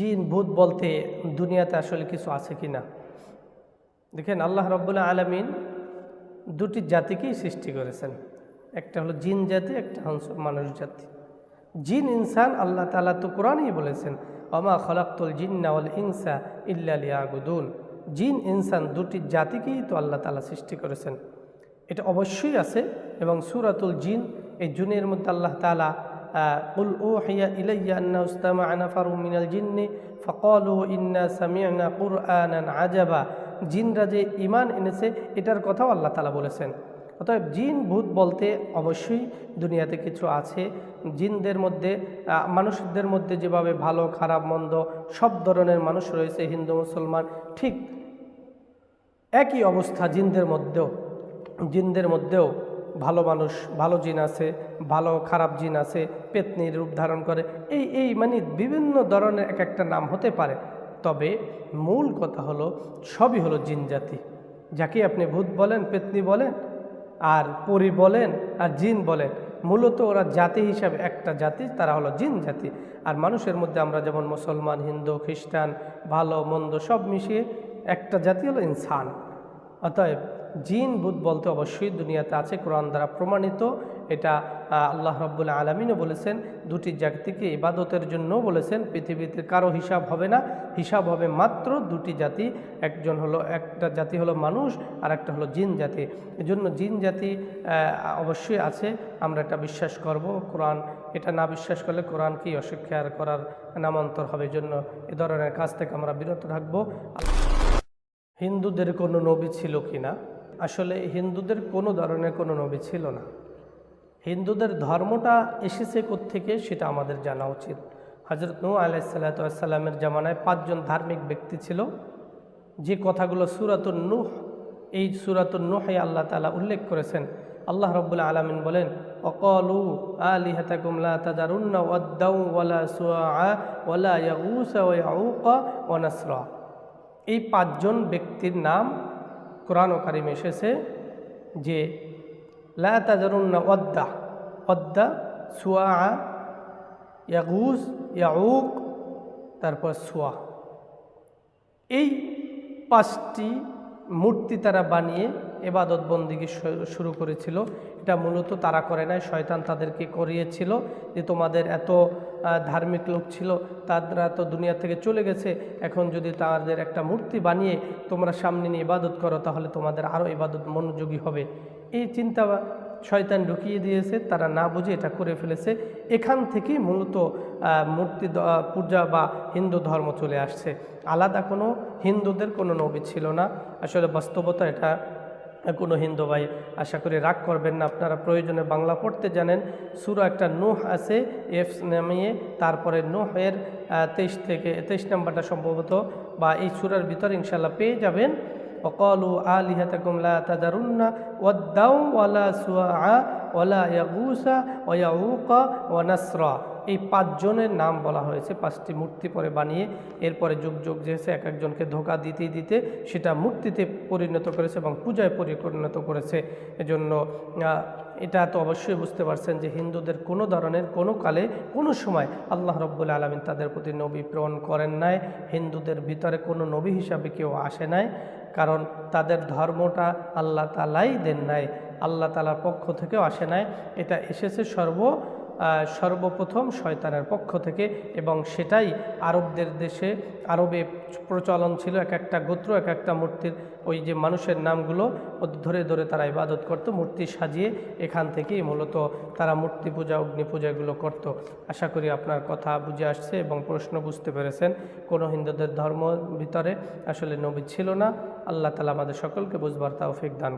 জিন, ভূত বলতে দুনিয়াতে আসলে কিছু আছে কি না? দেখেন আল্লাহ রব্বুল্লাহ আলমিন দুটি জাতিকেই সৃষ্টি করেছেন। একটা হলো জিন জাতি, একটা হংস, মানুষ জাতি। জিন, ইনসান আল্লাহ তালা তো কোরআনই বলেছেন অমা খলাক্তুল জিন্নাওয়াল ইনসা ইল্লালিয়াগুদুন জিন, ইনসান দুটি জাতিকেই তো আল্লাহ তালা সৃষ্টি করেছেন। এটা অবশ্যই আছে এবং সুরাতুল জিন, এই জুনের মধ্যে আল্লাহ তালা ও হিয়া ইলাইয়া আন্না উস্তামা আনাফারু মিনাল জিন্নি ফকলু ইন্না সামিয়ানা কুরআনান আজাবা। জিনরা যে ইমান এনেছে, এটার কথাও আল্লাহ তালা বলেছেন। অতএব জিন ভূত বলতে অবশ্যই দুনিয়াতে কিছু আছে। জিনদের মধ্যে মানুষদের মধ্যে যেভাবে ভালো, খারাপ, মন্দ সব ধরনের মানুষ রয়েছে, হিন্দু, মুসলমান, ঠিক একই অবস্থা জিনদের মধ্যেও। জিনদের মধ্যেও ভালো মানুষ, ভালো জিন আছে, ভালো খারাপ জিন আছে, পেতনির রূপ ধারণ করে। এই এই মানে বিভিন্ন ধরনের এক একটা নাম হতে পারে। তবে মূল কথা হলো, সবই হলো জিন জাতি। যাকে আপনি ভূত বলেন, পেতনি বলেন, আর পরি বলেন, আর জিন বলেন, মূলত ওরা জাতি হিসাবে একটা জাতি, তারা হলো জিন জাতি। আর মানুষের মধ্যে আমরা যেমন মুসলমান, হিন্দু, খ্রিস্টান, ভালো, মন্দ, সব মিশিয়ে একটা জাতি হলো ইনসান। অতএব জিন বুধ বলতে অবশ্যই দুনিয়াতে আছে, কোরআন দ্বারা প্রমাণিত। এটা আল্লাহ রব্বুল্লা আলমিনও বলেছেন, দুটি জাতিকে ইবাদতের জন্য বলেছেন, পৃথিবীতে কারও হিসাব হবে না। হিসাব হবে মাত্র দুটি জাতি, একজন হলো, একটা জাতি হলো মানুষ, আর একটা হলো জিন জাতি। এজন্য জিন জাতি অবশ্যই আছে, আমরা এটা বিশ্বাস করব। কোরআন, এটা না বিশ্বাস করলে কোরআনকেই অস্বীকার করার নামান্তর হবে? জন্য এ ধরনের কাজ থেকে আমরা বিরত থাকব। হিন্দুদের কোনো নবী ছিল কি না? আসলে হিন্দুদের কোনো ধরনের কোনো নবী ছিল না। হিন্দুদের ধর্মটা এসেছে থেকে সেটা আমাদের জানা উচিত। হজরত নৌ আলাইসাল্লাতামের জামানায় পাঁচজন ধার্মিক ব্যক্তি ছিল। যে কথাগুলো সুরাতুল নুহ, এই সুরাতুল নুহে আল্লাহ তালা উল্লেখ করেছেন। আল্লাহ রব্বুল্লা আলমিন বলেন, অকলু আলি হাতাকুমলা ওয়ালা ওয়ালা নাসরা। এই পাঁচজন ব্যক্তির নাম কোরআন কারিম এসেছে যে লাতাজারুন্না অদ্দা অদ্দা সুয়া, ইয়াগুস, ইয়াউক, তারপর সুয়া। এই পাঁচটি মূর্তি তারা বানিয়ে এবাদত বন্দিকে শুরু করেছিল। এটা মূলত তারা করে নাই, শয়তান তাদেরকে করিয়েছিল যে তোমাদের এত ধার্মিক লোক ছিল, তারা তো দুনিয়া থেকে চলে গেছে, এখন যদি তাদের একটা মূর্তি বানিয়ে তোমরা সামনে নিয়ে ইবাদত করো, তাহলে তোমাদের আরও ইবাদত মনোযোগী হবে। এই চিন্তা শয়তান ঢুকিয়ে দিয়েছে, তারা না বুঝে এটা করে ফেলেছে। এখান থেকেই মূলত মূর্তি পূজা বা হিন্দু ধর্ম চলে আসছে। আলাদা কোনো হিন্দুদের কোনো নবী ছিল না। আসলে বাস্তবতা এটা কোনো হিন্দু ভাই আশা করি রাগ করবেন না আপনারা প্রয়োজনে বাংলা পড়তে জানেন সুরা একটা নোহ আছে এফ নামিয়ে তারপরে নোহের তেইশ থেকে তেইশ নাম্বারটা সম্ভবত বা এই সুরার ভিতরে ইনশাল্লাহ পেয়ে যাবেন وقالوا آلهتكم لا تذرن ودا ولا سواعا ولا يغوس ويعوق ونسرا এই পাঁচজনের নাম বলা হয়েছে, পাঁচটি মূর্তি পরে বানিয়ে এরপরে যুগ যুগ যেহেতু এক একজনকে ধোকা দিতে দিতে সেটা মূর্তিতে পরিণত করেছে এবং পূজায় পরিণত করেছে। এজন্য এটা তো অবশ্যই বুঝতে পারছেন যে হিন্দুদের কোনো ধরনের, কোনো কালে, কোনো সময় আল্লাহ রব্বুল আলমিন তাদের প্রতি নবী প্রেরণ করেন নাই, হিন্দুদের ভিতরে কোনো নবী হিসাবে কেউ আসে নাই, কারণ তাদের ধর্মটা আল্লাহ তালাই দেন নাই, আল্লাহ তালার পক্ষ থেকেও আসে নাই, এটা এসেছে সর্ব সর্বপ্রথম শয়তানের পক্ষ থেকে এবং সেটাই আরবদের দেশে, আরবে প্রচলন ছিল, এক একটা গোত্র, এক একটা মূর্তির ওই যে মানুষের নামগুলো ধরে ধরে তারা ইবাদত করত, মূর্তি সাজিয়ে এখান থেকেই মূলত তারা মূর্তি পূজা, অগ্নি পূজাগুলো করত। আশা করি আপনার কথা বুঝে আসছে এবং প্রশ্ন বুঝতে পেরেছেন। কোনো হিন্দুদের ধর্ম ভিতরে আসলে নবী ছিল না। আল্লাহ তালা আমাদের সকলকে বুঝবার তাও ফেক দান